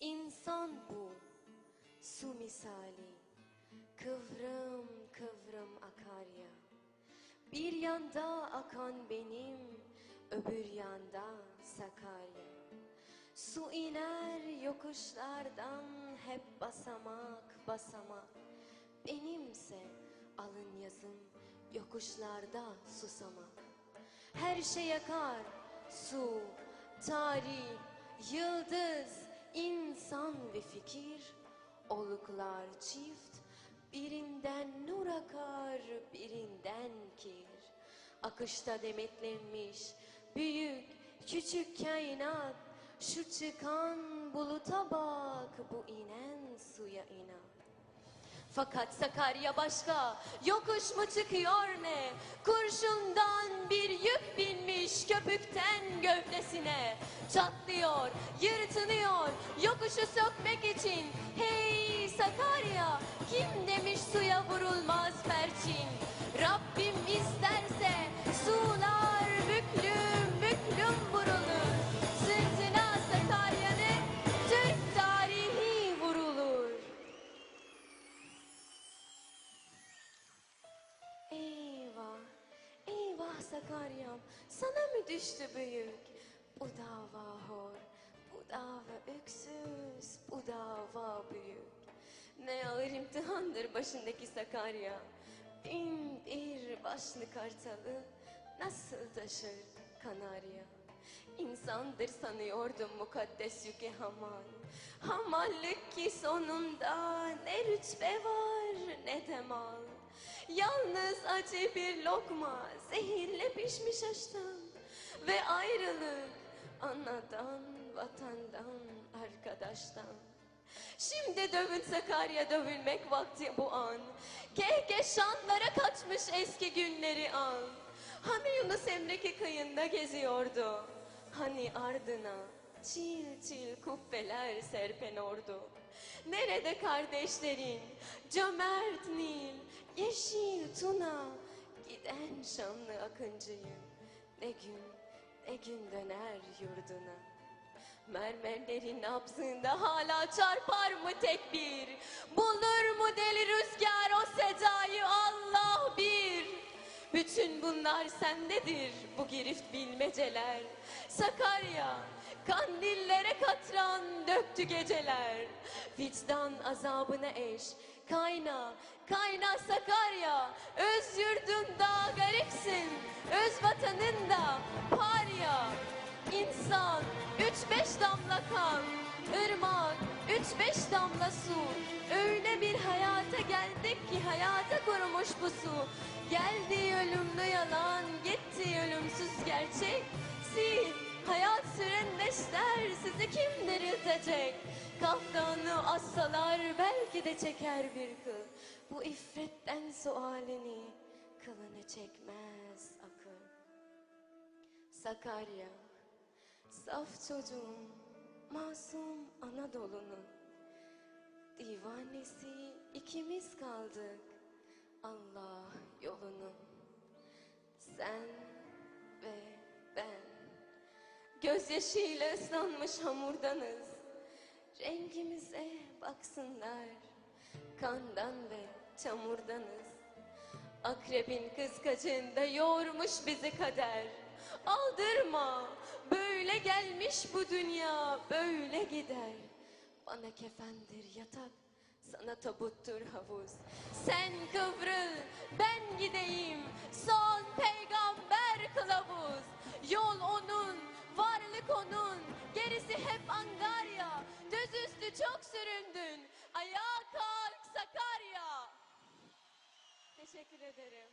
İnsan bu, su misali, kıvrım kıvrım akar ya. Bir yanda akan benim, öbür yanda Sakarya. Su iner yokuşlardan hep basamak basamak. Benimse alın yazım yokuşlarda susamak. Her şey yakar, su, tarih, yıldız, insan ve fikir. Oluklar çift, birinden nur akar, birinden kir. Akışta demetlenmiş, büyük, küçük kainat. Şu çıkan buluta bak, bu inen suya inat. Fakat Sakarya başka, yokuş mu çıkıyor ne? Kurşundan bir yük binmiş köpükten gövdesine. Çatlıyor, yırtınıyor, yokuşu sökmek için. Sakaryam, sana mı düştü büyük? Bu dava hor, bu dava öksüz, bu dava büyük. Ne ağır imtihandır başındaki Sakarya. Bin bir başlı kartalı nasıl taşır Kanarya? İnsandır sanıyordum mukaddes yükü hamal. Hamallık ki sonunda ne rütbe var ne de mal. Yalnız acı bir lokma zehirle pişmiş aşktan. Ve ayrılık anadan, vatandan, arkadaştan. Şimdi dövün Sakarya dövülmek vakti bu an. Kehkeşanlara kaçmış eski günleri an. Hani Yunus Emre'ki kıyında geziyordu. Hani ardına çil çil kubbeler serpen ordu. Nerede kardeşlerin cömert Nil, yeşil Tuna, giden şanlı akıncıyım. Ne gün, ne gün döner yurduna. Mermerlerin nabzında hala çarpar mı tekbir? Bulur mu deli rüzgar o sedayı Allah bir? Bütün bunlar sendedir bu girift bilmeceler. Sakarya, katran döktü geceler. Vicdan azabına eş, kayna, kayna Sakarya. Öz yurdunda garipsin, öz vatanında parya. İnsan üç beş damla kan, ırmak üç beş damla su. Öyle bir hayata geldik ki hayata kurumuş bu su. Geldi ölümlü yalan, gitti ölümsüz gerçek. Neşter sizi kim diriltecek? Kaftanı assalar belki de çeker bir kıl. Bu iffetten sualini kılını çekmez akıl. Sakarya, saf çocuğum, masum Anadolu'nun divanesi ikimiz kaldık Allah yolunun. Gözyaşıyla ıslanmış hamurdanız. Rengimize baksınlar, kandan ve çamurdanız. Akrebin kıskacında yoğurmuş bizi kader. Aldırma, böyle gelmiş bu dünya, böyle gider. Bana kefendir yatak, sana tabuttur havuz. Sen kıvrıl, süründün, ayağa kalk Sakarya. Teşekkür ederim.